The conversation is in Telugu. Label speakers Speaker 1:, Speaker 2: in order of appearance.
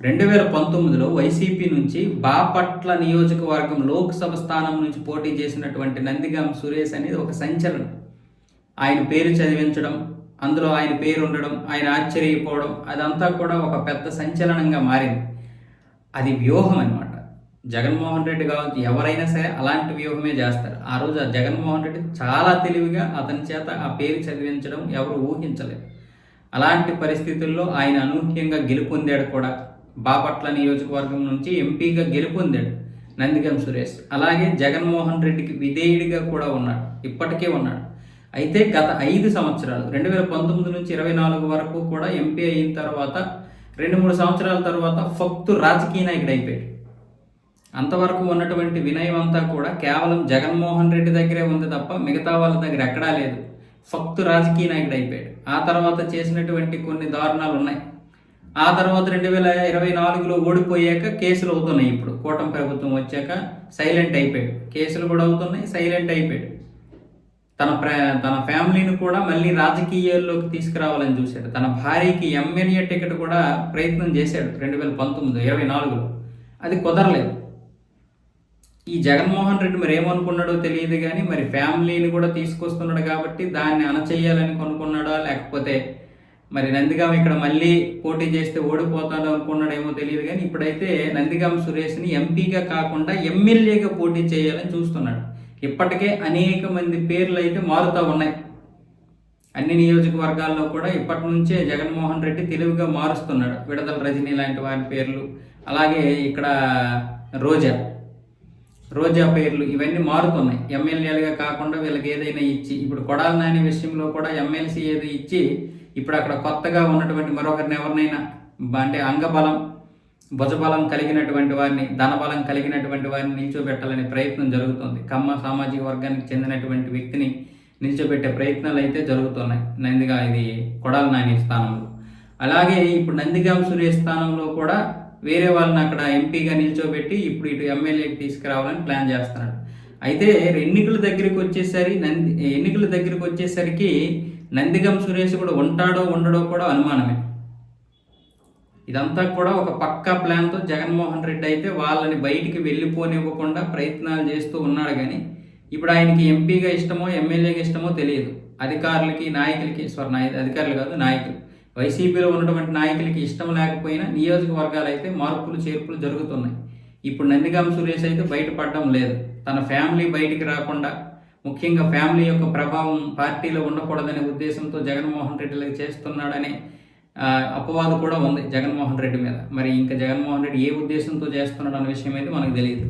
Speaker 1: రెండు వేల పంతొమ్మిదిలో వైసీపీ నుంచి బాపట్ల నియోజకవర్గం లోక్సభ స్థానం నుంచి పోటీ చేసినటువంటి నందిగాం సురేష్ అనేది ఒక సంచలనం. ఆయన పేరు చదివించడం అందులో ఆయన పేరు ఉండడం ఆయన ఆశ్చర్యపోవడం అదంతా కూడా ఒక పెద్ద సంచలనంగా మారింది. అది వ్యూహం అనమాట జగన్మోహన్ రెడ్డి కావచ్చు ఎవరైనా సరే అలాంటి వ్యూహమే చేస్తారు. ఆ రోజు ఆ జగన్మోహన్ రెడ్డి చాలా తెలివిగా అతని చేత ఆ పేరు చదివించడం ఎవరు ఊహించలేదు. అలాంటి పరిస్థితుల్లో ఆయన అనూహ్యంగా గెలుపొందాడు కూడా. బాపట్ల నియోజకవర్గం నుంచి ఎంపీగా గెలుపొందాడు నందిగం సురేష్. అలాగే జగన్మోహన్ రెడ్డికి విధేయుడిగా కూడా ఉన్నాడు. ఇప్పటికే ఉన్నాడు. అయితే గత ఐదు సంవత్సరాలు రెండు వేల పంతొమ్మిది నుంచి ఇరవై నాలుగు వరకు కూడా ఎంపీ అయిన తర్వాత రెండు మూడు సంవత్సరాల తర్వాత ఫక్తు రాజకీయ నాయకుడు అయిపోయాడు. అంతవరకు ఉన్నటువంటి వినయం అంతా కూడా కేవలం జగన్మోహన్ రెడ్డి దగ్గరే ఉంది తప్ప మిగతా వాళ్ళ దగ్గర ఎక్కడా లేదు. ఫక్తు రాజకీయ నాయకుడు అయిపోయాడు. ఆ తర్వాత చేసినటువంటి కొన్ని దారుణాలు ఉన్నాయి. ఆ తర్వాత రెండు వేల ఇరవై నాలుగులో ఓడిపోయాక కేసులు అవుతున్నాయి ఇప్పుడు. కూటమి ప్రభుత్వం వచ్చాక సైలెంట్ అయిపోయాడు. కేసులు కూడా అవుతున్నాయి సైలెంట్ అయిపోయాడు. తన ప్ర తన ఫ్యామిలీని కూడా మళ్ళీ రాజకీయాల్లోకి తీసుకురావాలని చూశాడు. తన భార్యకి ఎమ్మెల్యే టికెట్ కూడా ప్రయత్నం చేశాడు రెండు వేల పంతొమ్మిది ఇరవై నాలుగులో. అది కుదరలేదు. ఈ జగన్మోహన్ రెడ్డి మరి ఏమనుకున్నాడో తెలియదు కానీ మరి ఫ్యామిలీని కూడా తీసుకొస్తున్నాడు కాబట్టి దాన్ని అణచేయాలని కొనుక్కున్నాడా లేకపోతే మరి నందిగాం ఇక్కడ మళ్ళీ పోటీ చేస్తే ఓడిపోతాడు అనుకున్నాడేమో తెలియదు కానీ ఇప్పుడైతే నందిగాం సురేష్ని ఎంపీగా కాకుండా ఎమ్మెల్యేగా పోటీ చేయాలని చూస్తున్నాడు. ఇప్పటికే అనేక మంది పేర్లు అయితే మారుతూ ఉన్నాయి. అన్ని నియోజకవర్గాల్లో కూడా ఇప్పటి నుంచే జగన్మోహన్ రెడ్డి తెలివిగా మారుస్తున్నాడు. విడదల రజనీ లాంటి వారి పేర్లు అలాగే ఇక్కడ రోజా. రోజా పేర్లు ఇవన్నీ మారుతున్నాయి. ఎమ్మెల్యేలుగా కాకుండా వీళ్ళకి ఏదైనా ఇచ్చి ఇప్పుడు కొడాల నాని విషయంలో కూడా ఎమ్మెల్సీ ఏదో ఇచ్చి ఇప్పుడు అక్కడ కొత్తగా ఉన్నటువంటి మరొకరిని ఎవరినైనా అంటే అంగబలం భుజబలం కలిగినటువంటి వారిని ధనబలం కలిగినటువంటి వారిని నిల్చోబెట్టాలనే ప్రయత్నం జరుగుతుంది. కమ్మ సామాజిక వర్గానికి చెందినటువంటి వ్యక్తిని నిల్చోబెట్టే ప్రయత్నాలు అయితే జరుగుతున్నాయి. నందిగా ఇది కొడాల నాని స్థానంలో. అలాగే ఇప్పుడు నందిగాం సురేష్ స్థానంలో కూడా వేరే వాళ్ళని అక్కడ ఎంపీగా నిల్చోబెట్టి ఇప్పుడు ఇటు ఎమ్మెల్యేకి తీసుకురావాలని ప్లాన్ చేస్తున్నాడు. అయితే ఎన్నికల దగ్గరికి వచ్చేసరి నంది ఎన్నికల దగ్గరికి వచ్చేసరికి నందిగం సురేష్ కూడా ఉంటాడో ఉండడో కూడా అనుమానమే. ఇదంతా కూడా ఒక పక్కా ప్లాన్తో జగన్మోహన్ రెడ్డి అయితే వాళ్ళని బయటికి వెళ్ళిపోనివ్వకుండా ప్రయత్నాలు చేస్తూ ఉన్నాడు కానీ ఇప్పుడు ఆయనకి ఎంపీగా ఇష్టమో ఎమ్మెల్యేగా ఇష్టమో తెలియదు. అధికారులకి నాయకులకి స్వర నాయ అధికారులు కాదు నాయకులు. వైసీపీలో ఉన్నటువంటి నాయకులకి ఇష్టం లేకపోయినా నియోజకవర్గాలు అయితే మార్పులు చేర్పులు జరుగుతున్నాయి. ఇప్పుడు నందిగాం సురేష్ అయితే బయటపడడం లేదు. తన ఫ్యామిలీ బయటికి రాకుండా ముఖ్యంగా ఫ్యామిలీ యొక్క ప్రభావం పార్టీలో ఉండకూడదనే ఉద్దేశంతో జగన్మోహన్ రెడ్డి చేస్తున్నాడనే అపవాదు కూడా ఉంది జగన్మోహన్ రెడ్డి మీద. మరి ఇంకా జగన్మోహన్ రెడ్డి ఏ ఉద్దేశంతో చేస్తున్నాడు అనే విషయం అయితే మనకు తెలియదు.